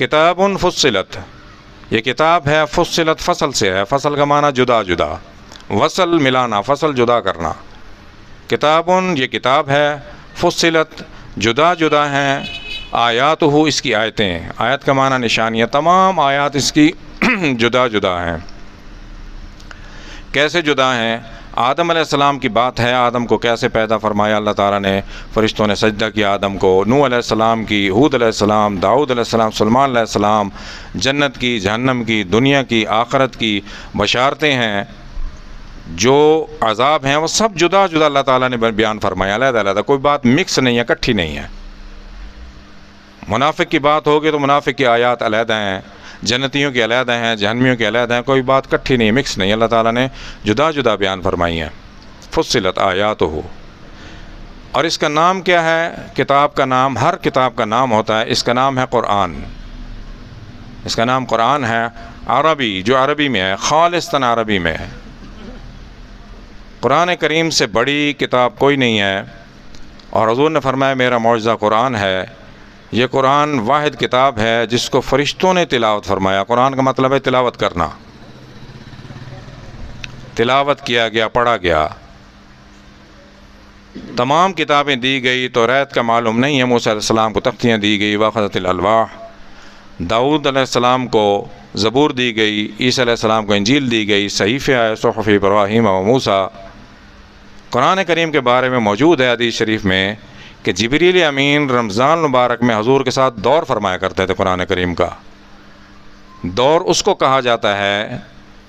کتاب فصلت۔ یہ کتاب ہے، فصلت فصل سے ہے۔ فصل کا معنی جدا جدا۔ وصل ملانا، فصل جدا کرنا۔ کتاب، یہ کتاب ہے۔ فصلت جدا جدا ہیں۔ آیات ہو اس کی آیتیں۔ آیت کا معنی نشانیاں تمام آیات اس کی جدا جدا ہیں۔ کیسے جدا ہیں؟ آدم علیہ السلام کی بات ہے، آدم کو کیسے پیدا فرمایا؟ اللہ تعالیٰ نے فرشتوں نے سجدہ کیا آدم کو۔ نو علیہ السلام کی حود علیہ السلام، داؤد علیہ السلام، سلمان علیہ السلام، جنت کی، جہنم کی، دنیا کی، آخرت کی بشارتیں ہیں۔ جو عذاب ہیں، وہ سب جدا جدا اللہ تعالیٰ نے بیان فرمایا۔ علیحدہ علیحدہ، کوئی بات مکس نہیں ہے، کٹھی نہیں ہے۔ منافق کی بات ہوگی تو منافق کی آیات علیحدہ ہیں۔ جنتیوں کی علیحدہ ہیں، جہنمیوں کی علیحدہ ہیں، کوئی بات کٹھی نہیں مکس نہیں۔ اللہ تعالیٰ نے جدا جدا بیان فرمائی ہیں۔ فصلت آیات ہو اور اس کا نام کیا ہے؟ کتاب کا نام، ہر کتاب کا نام ہوتا ہے۔ اس کا نام ہے قرآن۔ اس کا نام قرآن ہے عربی، جو عربی میں ہے، خالصتاً عربی میں ہے۔ قرآن کریم سے بڑی کتاب کوئی نہیں ہے۔ اور حضور نے فرمایا، میرا معجزہ قرآن ہے۔ یہ قرآن واحد کتاب ہے جس کو فرشتوں نے تلاوت فرمایا۔ قرآن کا مطلب ہے تلاوت کرنا۔ تلاوت کیا گیا، پڑھا گیا۔ تمام کتابیں دی گئی تو ریت کا معلوم نہیں ہے۔ موسیٰ علیہ السلام کو تختیاں دی گئی واقعۃ الواح داود علیہ السلام کو زبور دی گئی، عیسیٰ علیہ السلام کو انجیل دی گئی صحیفہ ہے صحف ابراہیم و موسیٰ۔ قرآن کریم کے بارے میں موجود ہے، حدیث شریف میں۔ کہ جبریل امین رمضان مبارک میں حضور کے ساتھ دور فرمایا کرتے تھے قرآن کریم کا۔ دور اس کو کہا جاتا ہے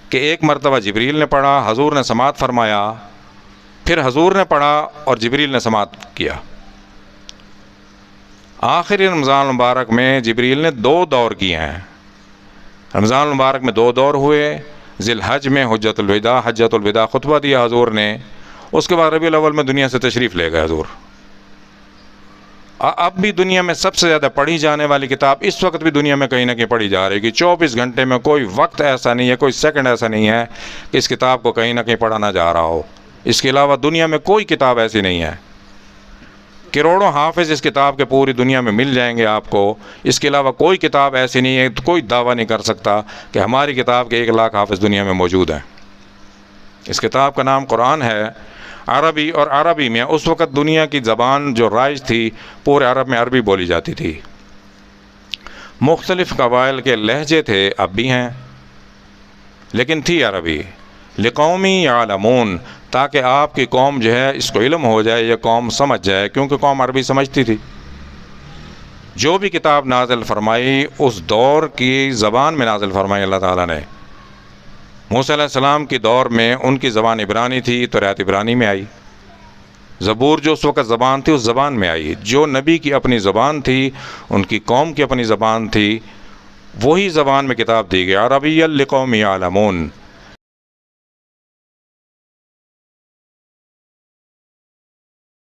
کہ ایک مرتبہ جبریل نے پڑھا، حضور نے سماعت فرمایا، پھر حضور نے پڑھا اور جبریل نے سماعت کیا۔ آخری رمضان مبارک میں جبریل نے دو دور کیے ہیں۔ رمضان مبارک میں دو دور ہوئے ذی الحج میں حجت الوداع حجت الوداع خطبہ دیا حضور نے، اس کے بعد ربیع الاول میں دنیا سے تشریف لے گئے حضور۔ اب بھی دنیا میں سب سے زیادہ پڑھی جانے والی کتاب اس وقت بھی دنیا میں کہیں نہ کہیں پڑھی جا رہی ہے کہ چوبیس گھنٹے میں کوئی وقت ایسا نہیں ہے، کوئی سیکنڈ ایسا نہیں ہے کہ اس کتاب کو کہیں نہ کہیں پڑھانا جا رہا ہو۔ اس کے علاوہ دنیا میں کوئی کتاب ایسی نہیں ہے۔ کروڑوں حافظ اس کتاب کے پوری دنیا میں مل جائیں گے آپ کو۔ اس کے علاوہ کوئی کتاب ایسی نہیں ہے، کوئی دعویٰ نہیں کر سکتا کہ ہماری کتاب کے ایک لاکھ حافظ دنیا میں موجود ہیں۔ اس کتاب کا نام قرآن ہے۔ عربی اور عربی میں اس وقت دنیا کی زبان جو رائج تھی، پورے عرب میں عربی بولی جاتی تھی۔ مختلف قبائل کے لہجے تھے، اب بھی ہیں، لیکن تھی عربی۔ لقومی یا تاکہ آپ کی قوم جو ہے، اس کو علم ہو جائے یا قوم سمجھ جائے، کیونکہ قوم عربی سمجھتی تھی۔ جو بھی کتاب نازل فرمائی، اس دور کی زبان میں نازل فرمائی، اللہ تعالیٰ نے۔ موسیٰ علیہ السلام کی دور میں ان کی زبان عبرانی تھی، تو ریت عبرانی میں آئی۔ زبور جو اس وقت زبان تھی، اس زبان میں آئی۔ جو نبی کی اپنی زبان تھی، ان کی قوم کی اپنی زبان تھی، وہی زبان میں کتاب دی گئی۔ عربی القومی عالمون